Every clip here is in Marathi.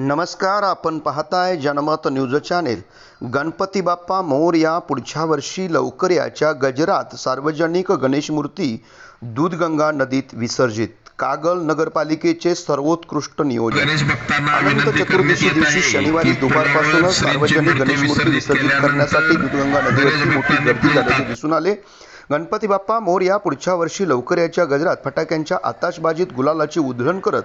नमस्कार आपण पाहताय जनमत न्यूज चॅनेल. गणपती बाप्पा मोरया पुढच्या वर्षी लवकर याच्या गजरात सार्वजनिक गणेश मूर्ती दूधगंगा नदीत विसर्जित. कागल नगरपालिकेचे सर्वोत्कृष्ट नियोजन. अनंत चतुर्दशी दिवशी शनिवारी दुपारपासूनच सार्वजनिक गणेश मूर्ती विसर्जित करण्यासाठी दूधगंगा नदीवरती मोठी गर्दी झाल्याचे दिसून आले. गणपती बाप्पा मोरया पुढच्या वर्षी लवकर याच्या गजरात फटाक्यांच्या आताशबाजीत गुलालाची उधळण करत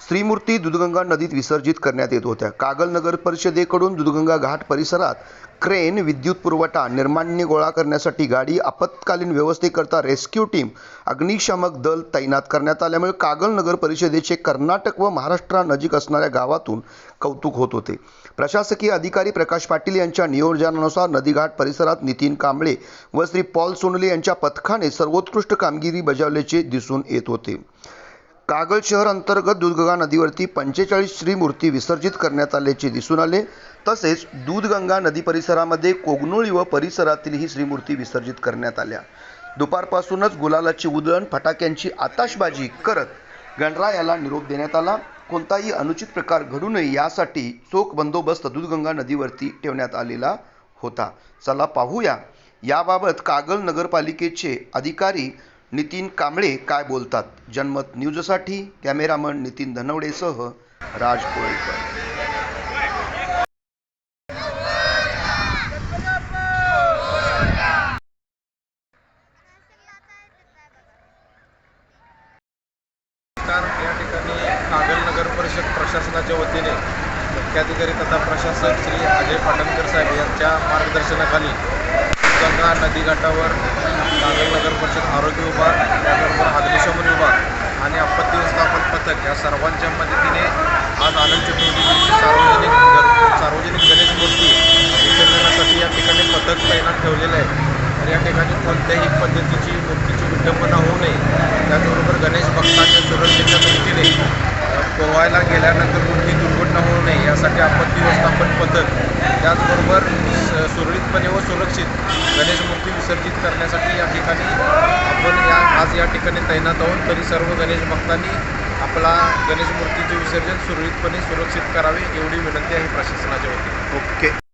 स्त्रीमूर्ती दुधगंगा नदीत विसर्जित करण्यात येत होत्या. कागल नगर परिषदेकडून दुधगंगा घाट परिसरात क्रेन विद्युत पुरवठा निर्माण्य गोळा करण्यासाठी गाडी आपत्कालीन व्यवस्थेकरता रेस्क्यू टीम अग्निशामक दल तैनात करण्यात आल्यामुळे कागल नगर परिषदेचे कर्नाटक व महाराष्ट्रानजीक असणाऱ्या गावातून कौतुक होत होते. प्रशासकीय अधिकारी प्रकाश पाटील यांच्या नियोजनानुसार नदीघाट परिसरात नितीन कांबळे व श्री पॉल सोनले यांच्या पथकाने सर्वोत्कृष्ट कामगिरी बजावल्याचे दिसून येत होते. कागल शहर अंतर्गत दूधगंगा नदीवरती पंचेचाळीस श्रीमूर्ती विसर्जित करण्यात आल्याचे दिसून आले. तसेच दूधगंगा नदी परिसरामध्ये कोगनोळी व परिसरातील ही श्रीमूर्ती विसर्जित करण्यात आल्या. दुपारपासूनच गुलालाची उधळण फटाक्यांची आताशबाजी करत गणरायाला निरोप देण्यात आला. कोणताही अनुचित प्रकार घडू नये यासाठी चोख बंदोबस्त दूधगंगा नदीवरती ठेवण्यात आलेला होता. चला पाहूया. याबाबत कागल नगरपालिकेचे अधिकारी नितीन कांबळे काय बोलतात? जनमत न्यूजसाठी कॅमेरामन नितीन धनवडेसह राज कोळेकर. या ठिकाणी कागल नगर परिषद प्रशासनाच्या वतीने मुख्याधिकारी तथा प्रशासक श्री अजय पाटणकर साहेब यांच्या मार्गदर्शनाखाली गंगा नदीघाटावर नागरी नगर परिषद आरोग्य विभाग त्याचबरोबर अग्निशमन विभाग आणि आपत्ती व्यवस्थापन पथक या सर्वांच्या मदतीने आज आनंद चतुर्थी दिवशी सार्वजनिक सार्वजनिक गणेश मूर्ती विसर्जनासाठी या ठिकाणी पथक तैनात ठेवलेलं आहे. तर या ठिकाणी कोणत्याही पद्धतीची मूर्तीची विडंबना होऊ नये. त्याचबरोबर गणेश भक्तांच्या सुरक्षेच्या दृष्टीने पोहायला गेल्यानंतर मूर्ती नये यासाठी आपत्ती व्यवस्थापन पथक त्याचबरोबर सुरळीतपणे व सुरक्षित गणेश मूर्ती विसर्जित करण्यासाठी या ठिकाणी आपण या आज या ठिकाणी तैनात आहोत. तरी सर्व गणेश भक्तांनी आपला गणेश मूर्तीचे विसर्जन सुरळीतपणे सुरक्षित करावे एवढी विनंती आहे प्रशासनाच्या वतीने. ओके.